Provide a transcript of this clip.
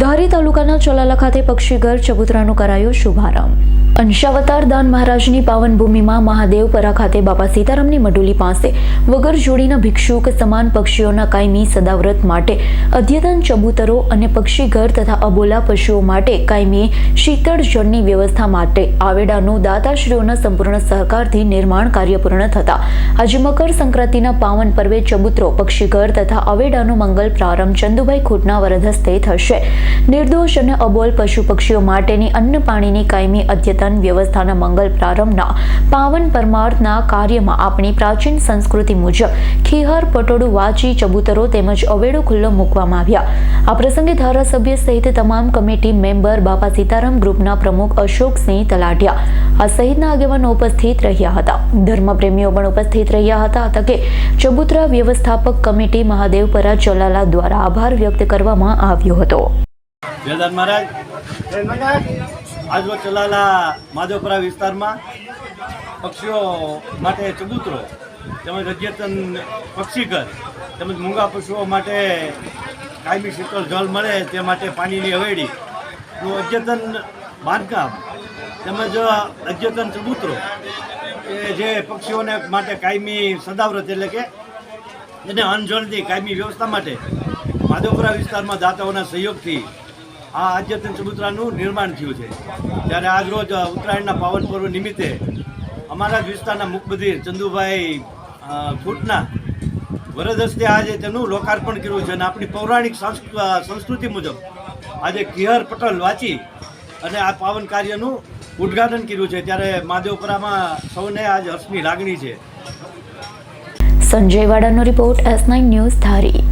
ધારી તાલુકાના ચલાલા ખાતે પક્ષીઘર ચબુતરાનો કરાયો શુભારંભ. અંશાવતાર દાન મહારાજની પાવન ભૂમિમાં મહાદેવપરા ખાતે બાપા સીતારામની મડુલી પાસે વગર જોડીના ભિક્ષુક સમાન પક્ષીઓના કાયમી સદાવ્રત માટે અદ્યતન ચબૂતરો અને પક્ષીઘર તથા અબોલા પશુઓ માટે કાયમી શીતળ જળની વ્યવસ્થા માટે આવેડાનું દાતાશ્રીઓના સંપૂર્ણ સહકારથી નિર્માણ કાર્ય પૂર્ણ થતા આજે મકર સંક્રાંતિના પાવન પર્વે ચબૂતરો પક્ષીઘર તથા અવેડાનો મંગલ પ્રારંભ ચંદુભાઈ ખૂટના વરદ હસ્તે થશે. નિર્દોષ અને અબોલ પશુ પક્ષીઓ માટેની અન્ન પાણીની કાયમી અદ્યતન વ્યવસ્થાના મંગલ પ્રારંભના પાવન પરમાર્થના કાર્યમાં આપણી પ્રાચીન સંસ્કૃતિ મુજબ ખીહર પટોળું વાંચી ચબૂતરો તેમજ અવેડો ખુલ્લો મૂકવામાં આવ્યા. આ પ્રસંગે ધારાસભ્ય સહિત તમામ કમિટી મેમ્બર બાપા સીતારામ ગ્રુપના પ્રમુખ અશોકસિંહ તલાટિયા આ સહિતના આગેવાનો ઉપસ્થિત રહ્યા હતા. ધર્મપ્રેમીઓ પણ ઉપસ્થિત રહ્યા હતા તકે ચબુતરા વ્યવસ્થાપક કમિટી મહાદેવપરા ચલાલા દ્વારા આભાર વ્યક્ત કરવામાં આવ્યો હતો. જયદાન મહારાજ. આજરોજ ચલાલા માધવપુરા વિસ્તારમાં પક્ષીઓ માટે ચબૂતરો, તેમજ અદ્યતન પક્ષીઘર, તેમજ મૂંગા પશુઓ માટે કાયમી શીતળ જળ મળે તે માટે પાણીની હવેડીનું અદ્યતન બાંધકામ, તેમજ અદ્યતન ચબૂતરો કે જે પક્ષીઓને માટે કાયમી સદાવ્રત એટલે કે એને અનજળની કાયમી વ્યવસ્થા માટે માધવપુરા વિસ્તારમાં દાતાઓના સહયોગથી આ આદ્યતન ચબુતરાનું નિર્માણ થયું છે. ત્યારે આજ રોજ ઉત્તરાયણના પાવન પર્વ નિમિત્તે અમારા જ વિસ્તારના મુખબધીર ચંદુભાઈ ફૂટના વરદ હસ્તે આજે તેનું લોકાર્પણ કર્યું છે અને આપણી પૌરાણિક સંસ્કૃતિ મુજબ આજે કિહર પટલ વાંચી અને આ પાવન કાર્યનું ઉદ્ઘાટન કર્યું છે. ત્યારે માધવપુરામાં સૌને આજ હર્ષની લાગણી છે. Sanjay વાડાનો report S nine news Dhari.